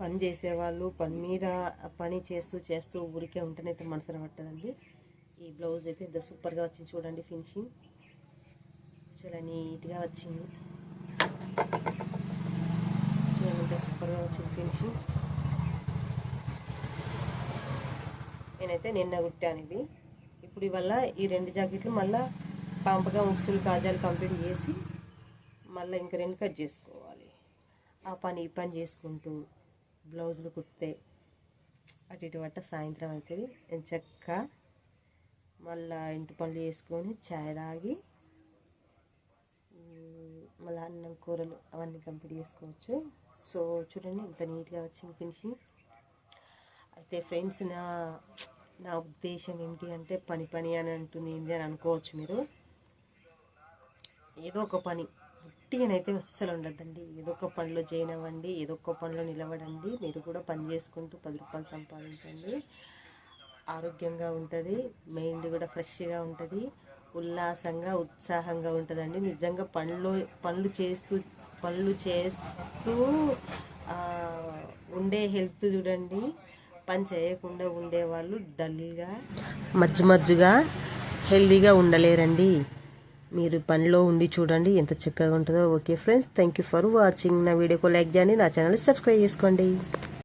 పని చేసేవాళ్ళు పని మీద పని చేస్తూ చేస్తూ ఊరికే ఉంటేనైతే మనసు పట్టదండి. ఈ బ్లౌజ్ అయితే ఎంత సూపర్గా వచ్చింది చూడండి ఫినిషింగ్. చాలా నీట్గా వచ్చింది. చూడండి ఇంత సూపర్గా వచ్చింది ఫినిషింగ్. నేనైతే నిన్న కుట్టాను ఇవి. ఇప్పుడు ఇవల్ల ఈ రెండు జాకెట్లు మళ్ళీ పాంపగా ముక్సులు కాజాలు కంప్లీట్ చేసి మళ్ళీ ఇంకా రెండు కట్ చేసుకోవాలి. ఆ పని ఈ పని చేసుకుంటూ బ్లౌజులు కుడితే అటు ఇటు పట్ట సాయంత్రం అవుతుంది నేను చెక్క మళ్ళా ఇంటి పనులు చేసుకొని చాయ్ తాగి మళ్ళీ అన్నం కూరలు అవన్నీ కంప్లీట్ చేసుకోవచ్చు. సో చూడండి ఎంత నీట్గా వచ్చింది ఫినిషింగ్. అయితే ఫ్రెండ్స్ నా నా ఉద్దేశం ఏంటి అంటే పని పని అని అంటుంది ఏంటి అని అనుకోవచ్చు మీరు. ఏదో ఒక పని. ఉట్టిగానైతే అస్సలు ఉండద్దండి ఏదో ఒక పనిలో జాయిన్ అవ్వండి ఏదో ఒక పనిలో నిలబడండి. మీరు కూడా పని చేసుకుంటూ పది రూపాయలు సంపాదించండి. ఆరోగ్యంగా ఉంటుంది మైండ్ కూడా ఫ్రెష్గా ఉంటుంది ఉల్లాసంగా ఉత్సాహంగా ఉంటుందండి. నిజంగా పనులు పనులు చేస్తూ పనులు చేస్తూ ఉండే హెల్త్ చూడండి. పని చేయకుండా ఉండేవాళ్ళు డల్గా మజ్జు మజ్జుగా హెల్దీగా ఉండలేరండి. మీరు పనిలో ఉండి చూడండి ఎంత చక్కగా ఉంటుందో. Okay friends thank you for watching నా వీడియోకు లైక్ చేయండి నా ఛానల్ సబ్స్క్రైబ్ చేసుకోండి.